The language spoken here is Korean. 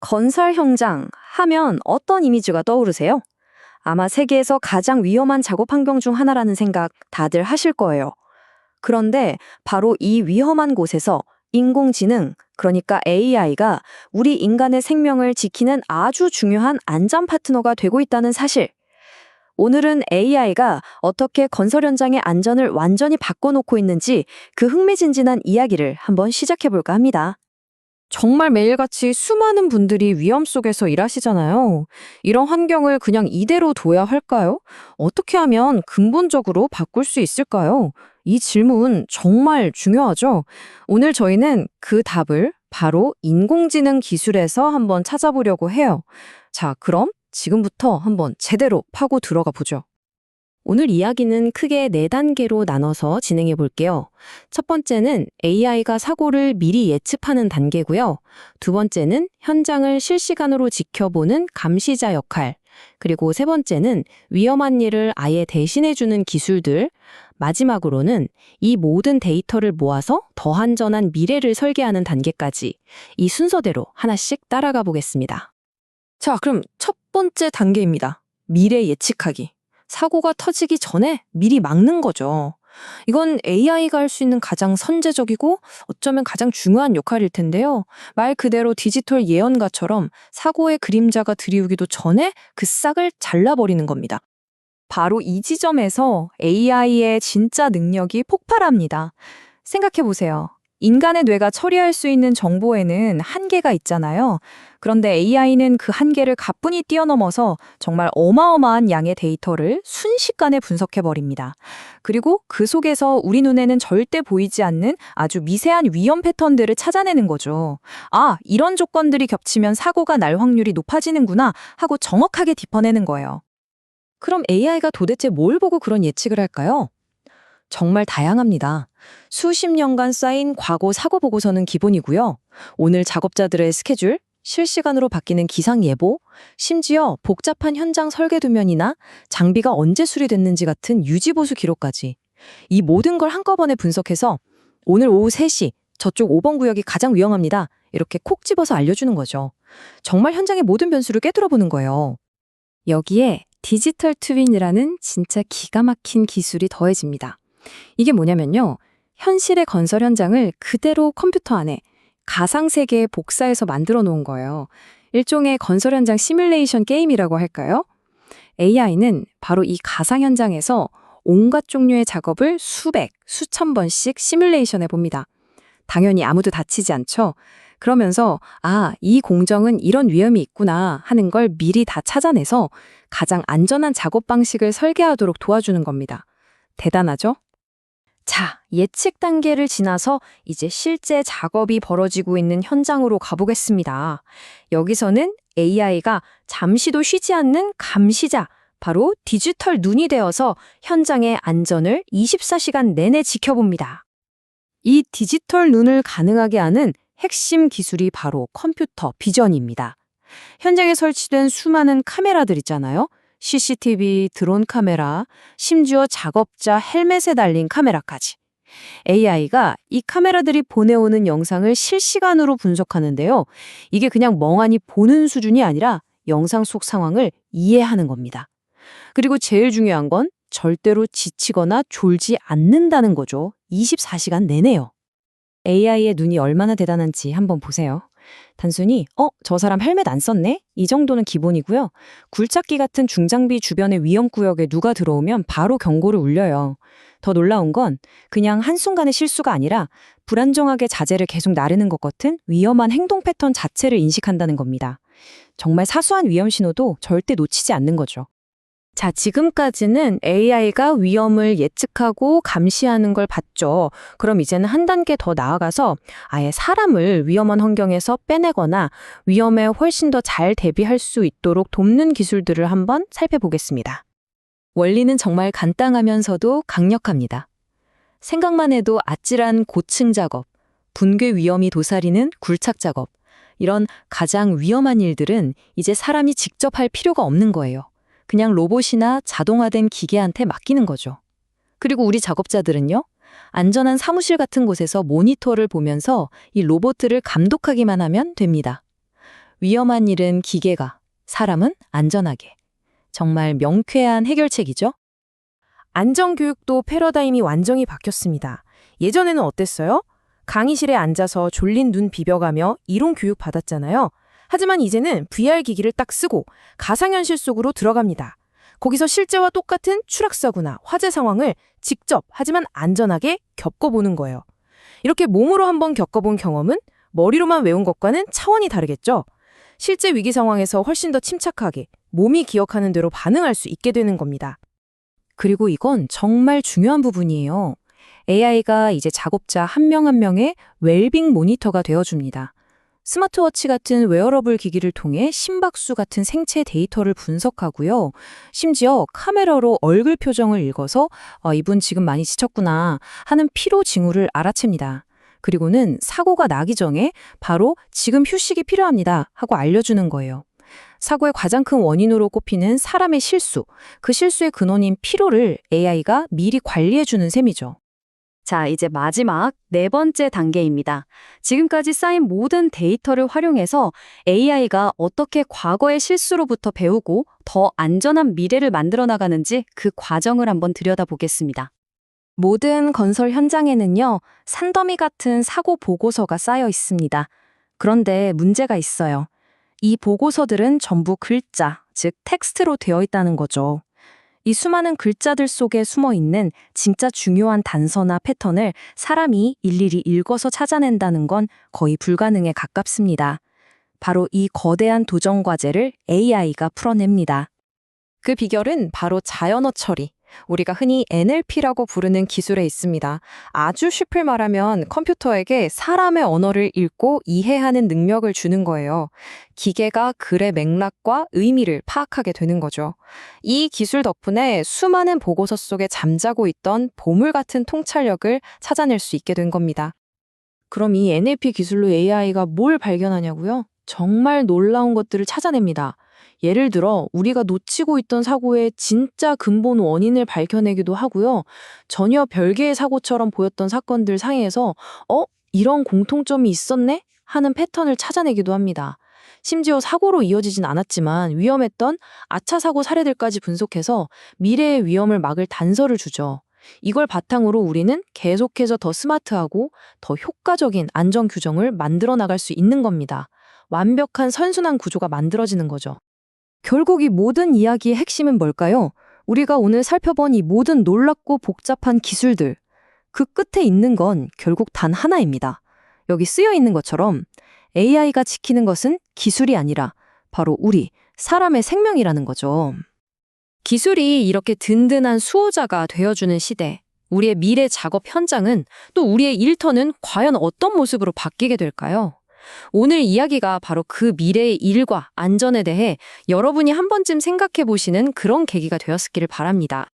건설 현장 하면 어떤 이미지가 떠오르세요? 아마 세계에서 가장 위험한 작업 환경 중 하나라는 생각 다들 하실 거예요. 그런데 바로 이 위험한 곳에서 인공지능, 그러니까 AI가 우리 인간의 생명을 지키는 아주 중요한 안전 파트너가 되고 있다는 사실. 오늘은 AI가 어떻게 건설 현장의 안전을 완전히 바꿔놓고 있는지 그 흥미진진한 이야기를 한번 시작해볼까 합니다. 정말 매일같이 수많은 분들이 위험 속에서 일하시잖아요. 이런 환경을 그냥 이대로 둬야 할까요? 어떻게 하면 근본적으로 바꿀 수 있을까요? 이 질문 정말 중요하죠? 오늘 저희는 그 답을 바로 인공지능 기술에서 한번 찾아보려고 해요. 자, 그럼 지금부터 한번 제대로 파고 들어가 보죠. 오늘 이야기는 크게 네 단계로 나눠서 진행해 볼게요. 첫 번째는 AI가 사고를 미리 예측하는 단계고요. 두 번째는 현장을 실시간으로 지켜보는 감시자 역할. 그리고 세 번째는 위험한 일을 아예 대신해주는 기술들. 마지막으로는 이 모든 데이터를 모아서 더 안전한 미래를 설계하는 단계까지 이 순서대로 하나씩 따라가 보겠습니다. 자, 그럼 첫 번째 단계입니다. 미래 예측하기. 사고가 터지기 전에 미리 막는 거죠. 이건 AI가 할 수 있는 가장 선제적이고 어쩌면 가장 중요한 역할일 텐데요. 말 그대로 디지털 예언가처럼 사고의 그림자가 들이우기도 전에 그 싹을 잘라버리는 겁니다. 바로 이 지점에서 AI의 진짜 능력이 폭발합니다. 생각해 보세요. 인간의 뇌가 처리할 수 있는 정보에는 한계가 있잖아요. 그런데 AI는 그 한계를 가뿐히 뛰어넘어서 정말 어마어마한 양의 데이터를 순식간에 분석해버립니다. 그리고 그 속에서 우리 눈에는 절대 보이지 않는 아주 미세한 위험 패턴들을 찾아내는 거죠. 아, 이런 조건들이 겹치면 사고가 날 확률이 높아지는구나 하고 정확하게 짚어내는 거예요. 그럼 AI가 도대체 뭘 보고 그런 예측을 할까요? 정말 다양합니다. 수십 년간 쌓인 과거 사고 보고서는 기본이고요. 오늘 작업자들의 스케줄, 실시간으로 바뀌는 기상 예보, 심지어 복잡한 현장 설계 도면이나 장비가 언제 수리됐는지 같은 유지 보수 기록까지 이 모든 걸 한꺼번에 분석해서 오늘 오후 3시 저쪽 5번 구역이 가장 위험합니다. 이렇게 콕 집어서 알려주는 거죠. 정말 현장의 모든 변수를 꿰뚫어 보는 거예요. 여기에 디지털 트윈이라는 진짜 기가 막힌 기술이 더해집니다. 이게 뭐냐면요. 현실의 건설 현장을 그대로 컴퓨터 안에 가상세계에 복사해서 만들어 놓은 거예요. 일종의 건설 현장 시뮬레이션 게임이라고 할까요? AI는 바로 이 가상 현장에서 온갖 종류의 작업을 수백, 수천 번씩 시뮬레이션 해 봅니다. 당연히 아무도 다치지 않죠. 그러면서 아, 이 공정은 이런 위험이 있구나 하는 걸 미리 다 찾아내서 가장 안전한 작업 방식을 설계하도록 도와주는 겁니다. 대단하죠? 자, 예측 단계를 지나서 이제 실제 작업이 벌어지고 있는 현장으로 가보겠습니다. 여기서는 AI가 잠시도 쉬지 않는 감시자, 바로 디지털 눈이 되어서 현장의 안전을 24시간 내내 지켜봅니다. 이 디지털 눈을 가능하게 하는 핵심 기술이 바로 컴퓨터 비전입니다. 현장에 설치된 수많은 카메라들 있잖아요. CCTV, 드론 카메라, 심지어 작업자 헬멧에 달린 카메라까지. AI가 이 카메라들이 보내오는 영상을 실시간으로 분석하는데요. 이게 그냥 멍하니 보는 수준이 아니라 영상 속 상황을 이해하는 겁니다. 그리고 제일 중요한 건 절대로 지치거나 졸지 않는다는 거죠. 24시간 내내요. AI의 눈이 얼마나 대단한지 한번 보세요. 단순히 어, 저 사람 헬멧 안 썼네? 이 정도는 기본이고요. 굴착기 같은 중장비 주변의 위험 구역에 누가 들어오면 바로 경고를 울려요. 더 놀라운 건 그냥 한순간의 실수가 아니라 불안정하게 자재를 계속 나르는 것 같은 위험한 행동 패턴 자체를 인식한다는 겁니다. 정말 사소한 위험 신호도 절대 놓치지 않는 거죠. 자, 지금까지는 AI가 위험을 예측하고 감시하는 걸 봤죠. 그럼 이제는 한 단계 더 나아가서 아예 사람을 위험한 환경에서 빼내거나 위험에 훨씬 더 잘 대비할 수 있도록 돕는 기술들을 한번 살펴보겠습니다. 원리는 정말 간단하면서도 강력합니다. 생각만 해도 아찔한 고층 작업, 붕괴 위험이 도사리는 굴착 작업, 이런 가장 위험한 일들은 이제 사람이 직접 할 필요가 없는 거예요. 그냥 로봇이나 자동화된 기계한테 맡기는 거죠. 그리고 우리 작업자들은요, 안전한 사무실 같은 곳에서 모니터를 보면서 이 로봇들을 감독하기만 하면 됩니다. 위험한 일은 기계가, 사람은 안전하게. 정말 명쾌한 해결책이죠? 안전교육도 패러다임이 완전히 바뀌었습니다. 예전에는 어땠어요? 강의실에 앉아서 졸린 눈 비벼가며 이론 교육 받았잖아요. 하지만 이제는 VR 기기를 딱 쓰고 가상현실 속으로 들어갑니다. 거기서 실제와 똑같은 추락사고나 화재 상황을 직접 하지만 안전하게 겪어보는 거예요. 이렇게 몸으로 한번 겪어본 경험은 머리로만 외운 것과는 차원이 다르겠죠? 실제 위기 상황에서 훨씬 더 침착하게 몸이 기억하는 대로 반응할 수 있게 되는 겁니다. 그리고 이건 정말 중요한 부분이에요. AI가 이제 작업자 한 명한 명의 웰빙 모니터가 되어줍니다. 스마트워치 같은 웨어러블 기기를 통해 심박수 같은 생체 데이터를 분석하고요. 심지어 카메라로 얼굴 표정을 읽어서 어, 이분 지금 많이 지쳤구나 하는 피로 징후를 알아챕니다. 그리고는 사고가 나기 전에 바로 지금 휴식이 필요합니다 하고 알려주는 거예요. 사고의 가장 큰 원인으로 꼽히는 사람의 실수, 그 실수의 근원인 피로를 AI가 미리 관리해주는 셈이죠. 자, 이제 마지막 네 번째 단계입니다. 지금까지 쌓인 모든 데이터를 활용해서 AI가 어떻게 과거의 실수로부터 배우고 더 안전한 미래를 만들어 나가는지 그 과정을 한번 들여다보겠습니다. 모든 건설 현장에는요, 산더미 같은 사고 보고서가 쌓여 있습니다. 그런데 문제가 있어요. 이 보고서들은 전부 글자, 즉 텍스트로 되어 있다는 거죠. 이 수많은 글자들 속에 숨어 있는 진짜 중요한 단서나 패턴을 사람이 일일이 읽어서 찾아낸다는 건 거의 불가능에 가깝습니다. 바로 이 거대한 도전 과제를 AI가 풀어냅니다. 그 비결은 바로 자연어 처리. 우리가 흔히 NLP라고 부르는 기술에 있습니다. 아주 쉽게 말하면 컴퓨터에게 사람의 언어를 읽고 이해하는 능력을 주는 거예요. 기계가 글의 맥락과 의미를 파악하게 되는 거죠. 이 기술 덕분에 수많은 보고서 속에 잠자고 있던 보물 같은 통찰력을 찾아낼 수 있게 된 겁니다. 그럼 이 NLP 기술로 AI가 뭘 발견하냐고요? 정말 놀라운 것들을 찾아냅니다. 예를 들어 우리가 놓치고 있던 사고의 진짜 근본 원인을 밝혀내기도 하고요. 전혀 별개의 사고처럼 보였던 사건들 사이에서 어? 이런 공통점이 있었네? 하는 패턴을 찾아내기도 합니다. 심지어 사고로 이어지진 않았지만 위험했던 아차 사고 사례들까지 분석해서 미래의 위험을 막을 단서를 주죠. 이걸 바탕으로 우리는 계속해서 더 스마트하고 더 효과적인 안전 규정을 만들어 나갈 수 있는 겁니다. 완벽한 선순환 구조가 만들어지는 거죠. 결국 이 모든 이야기의 핵심은 뭘까요? 우리가 오늘 살펴본 이 모든 놀랍고 복잡한 기술들. 그 끝에 있는 건 결국 단 하나입니다. 여기 쓰여 있는 것처럼 AI가 지키는 것은 기술이 아니라 바로 우리, 사람의 생명이라는 거죠. 기술이 이렇게 든든한 수호자가 되어주는 시대. 우리의 미래 작업 현장은 또 우리의 일터는 과연 어떤 모습으로 바뀌게 될까요? 오늘 이야기가 바로 그 미래의 일과 안전에 대해 여러분이 한 번쯤 생각해 보시는 그런 계기가 되었기를 바랍니다.